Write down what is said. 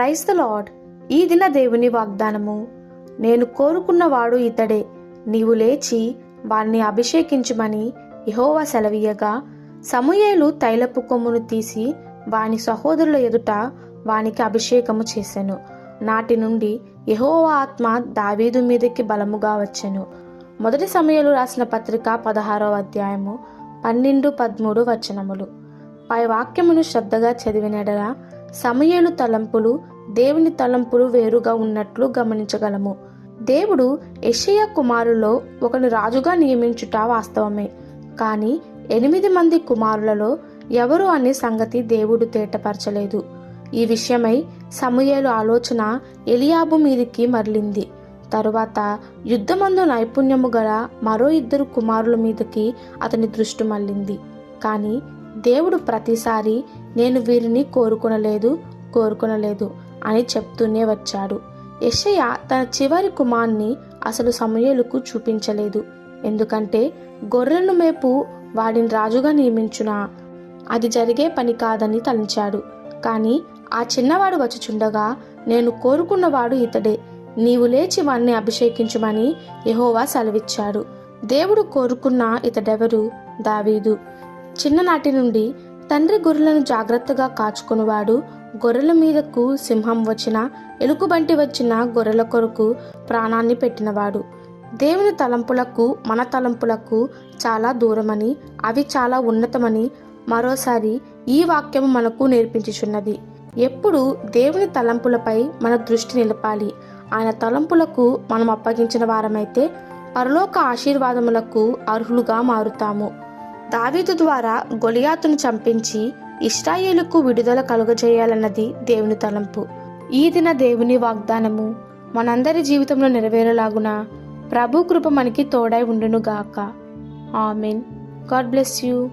Praise the lord ఈ దిన దేవుని వాగ్దానము. నేను కోరుకున్నవాడు ఇతడే. నీవు లేచి వాణ్ణి అభిషేకించుమని యహోవా సెలవీయగా. సమూయేలు తైలపు కొమ్మును తీసి వాని సహోదరుల ఎదుట వానికి అభిషేకము చేసెను. నాటి నుండి యహోవా ఆత్మ దావీదు మీదకి బలముగా వచ్చెను. మొదటి సమయాలు రాసిన పత్రిక పదహారవ అధ్యాయము పన్నెండు పదమూడు వచనములు. పై వాక్యమును శ్రద్ధగా చదివినడలా సమయలు తలంపులు దేవుని తలంపులు వేరుగా ఉన్నట్లు గమనించగలము. దేవుడు యషయ కుమారులో ఒకని రాజుగా నియమించుట వాస్తవమే. కానీ ఎనిమిది మంది కుమారులలో ఎవరు అనే సంగతి దేవుడు తేటపరచలేదు. ఈ విషయమై సమూయేలు ఆలోచన ఎలియాబు మీదికి మరలింది. తరువాత యుద్ధమందు నైపుణ్యము గల మరో ఇద్దరు కుమారుల మీదకి అతని దృష్టి మళ్ళింది. కానీ దేవుడు ప్రతిసారి నేను వీరిని కోరుకొనలేదు కోరుకొనలేదు అని చెప్తూనే వచ్చాడు. యశయ్య తన చివరి కుమార్ని అసలు సమయలకు చూపించలేదు. ఎందుకంటే గొర్రెలను మేపు వాడిని రాజుగా నియమించునా? అది జరిగే పని కాదని తలంచాడు. కానీ ఆ చిన్నవాడు వచ్చుచుండగా నేను కోరుకున్నవాడు ఇతడే. నీవు లేచి వాణ్ణి అభిషేకించుమని యహోవా సెలవిచ్చాడు. దేవుడు కోరుకున్న ఇతడెవరు? దావీదు. చిన్ననాటి నుండి తండ్రి గొర్రెలను జాగ్రత్తగా కాచుకునివాడు గొర్రెల మీదకు సింహం వచ్చిన ఎలుకబంటి వచ్చిన గొర్రెల కొరకు ప్రాణాన్ని పెట్టినవాడు. దేవుని తలంపులకు మన తలంపులకు చాలా దూరమని అవి చాలా ఉన్నతమని మరోసారి ఈ వాక్యము మనకు నేర్పించుచున్నది. ఎప్పుడు దేవుని తలంపులపై మన దృష్టి నిలపాలి. ఆయన తలంపులకు మనం అప్పగించిన వారమైతే పరలోక ఆశీర్వాదములకు అర్హులుగా మారుతాము. దావీదు ద్వారా గొలియాతును చంపించి ఇస్రాయేలుకు విడుదల కలుగజేయాలన్నది దేవుని తలంపు. ఈ దిన దేవుని వాగ్దానము మనందరి జీవితంలో నెరవేరేలాగున ప్రభు కృప మనకి తోడై ఉండును గాక ఆమెన్. God bless you.